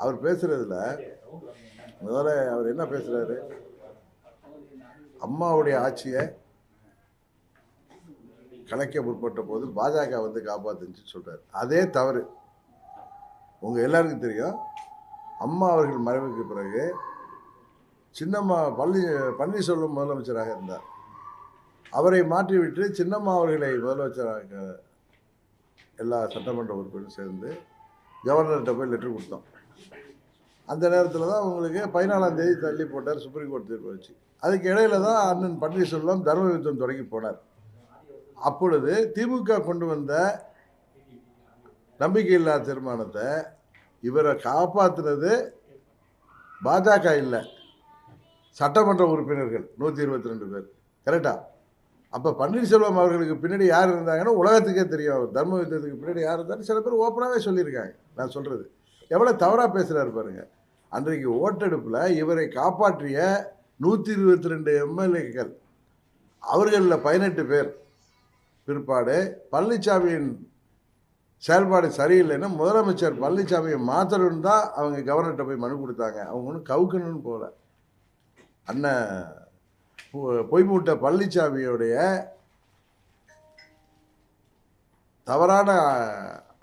அவர் பேசுறதுல முதல்ல அவர் என்ன பேசுகிறாரு அம்மாவுடைய ஆட்சியை கலைக்க முற்பட்ட போது பாஜக வந்து காப்பாத்துச்சு சொல்கிறார் அதே தவறு. உங்கள் எல்லாருக்கும் தெரியும். அம்மா அவர்கள் மறைவுக்கு பிறகு சின்னம்மா பள்ளி பன்னீர்செல்வம் முதலமைச்சராக இருந்தார். அவரை மாற்றிவிட்டு சின்னம்மா அவர்களை முதலமைச்சராக எல்லா சட்டமன்ற உறுப்பினரும் சேர்ந்து கவர்னர்கிட்ட போய் லெட்டர் கொடுத்தோம். அந்த நேரத்தில் தான் அவங்களுக்கு பதினாலாம் தேதி தள்ளி போட்டார் சுப்ரீம் கோர்ட் தீர்ப்பு வச்சு. அதுக்கு இடையில தான் அண்ணன் பன்னீர்செல்வம் தர்ம யுத்தம் தொடங்கி போனார். அப்பொழுது திமுக கொண்டு வந்த நம்பிக்கையில்லா தீர்மானத்தை இவரை காப்பாற்றுனது பாஜக இல்லை. சட்டமன்ற உறுப்பினர்கள் நூற்றி இருபத்தி ரெண்டு பேர். கரெக்டா அப்போ பன்னீர்செல்வம் அவர்களுக்கு பின்னாடி யார் இருந்தாங்கன்னா உலகத்துக்கே தெரியும். அவர் தர்ம யுத்தத்துக்கு பின்னாடி யார் இருந்தாலும் சில பேர் ஓப்பனாகவே சொல்லியிருக்காங்க. நான் சொல்கிறது எவ்வளோ தவறாக பேசுகிறாரு பாருங்க. அன்றைக்கு ஓட்டெடுப்பில் இவரை காப்பாற்றிய நூற்றி இருபத்தி ரெண்டு எம்எல்ஏக்கள். அவர்களில் பதினெட்டு பேர். பிற்பாடு பழனிசாமியின் செயல்பாடு சரியில்லைன்னா முதலமைச்சர் பழனிசாமியை மாற்றணும்னு தான் அவங்க கவர்னர்கிட்ட போய் மனு கொடுத்தாங்க. அவங்க ஒன்றும் கவுக்கணும்னு போகல. அண்ணன் பொய் பொய்மூட்ட பழனிசாமியோடைய தவறான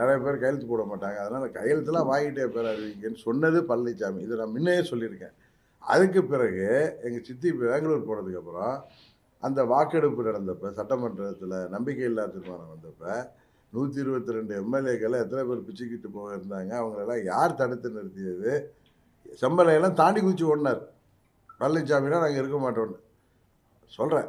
நிறைய பேர் கையெழுத்து போட மாட்டாங்க. அதனால் கையெழுத்துலாம் வாங்கிட்டே பேர் அறிவிக்கன்னு சொன்னது பழனிசாமி இதை நான் முன்னையே சொல்லியிருக்கேன். அதுக்கு பிறகு எங்கள் சித்தி பெங்களூர் போனதுக்கப்புறம் அந்த வாக்கெடுப்பு நடந்தப்போ சட்டமன்றத்தில் நம்பிக்கையில்லா தீர்மானம் வந்தப்போ நூற்றி இருபத்தி ரெண்டு எம்எல்ஏக்களை எத்தனை பேர் பிச்சுக்கிட்டு போக இருந்தாங்க அவங்களெல்லாம் யார் தடுத்து நிறுத்தியது செம்மலையெல்லாம் தாண்டி குச்சி ஓடினார். பழனிசாமினா நாங்கள் இருக்க மாட்டோம்னு சொல்கிறேன்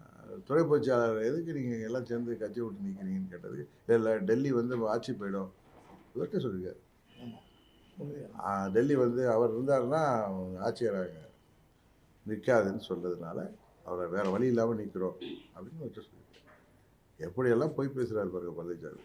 துறை பொறிச்சாளர் எதுக்கு நீங்கள் எல்லாம் சேர்ந்து கட்சி விட்டு நிற்கிறீங்கன்னு கேட்டதுக்கு இல்லை டெல்லி வந்து ஆட்சி போயிடும். இவர்கிட்ட சொல்லியிருக்காரு. டெல்லி வந்து அவர் இருந்தாருன்னா ஆட்சியராக நிற்காதுன்னு சொல்றதுனால அவரை வேற வழி இல்லாமல் நிற்கிறோம் அப்படின்னு வச்சு சொல்லியிருக்காரு. எப்படியெல்லாம் போய் பேசுகிறாரு பாருங்க பழனிசாமி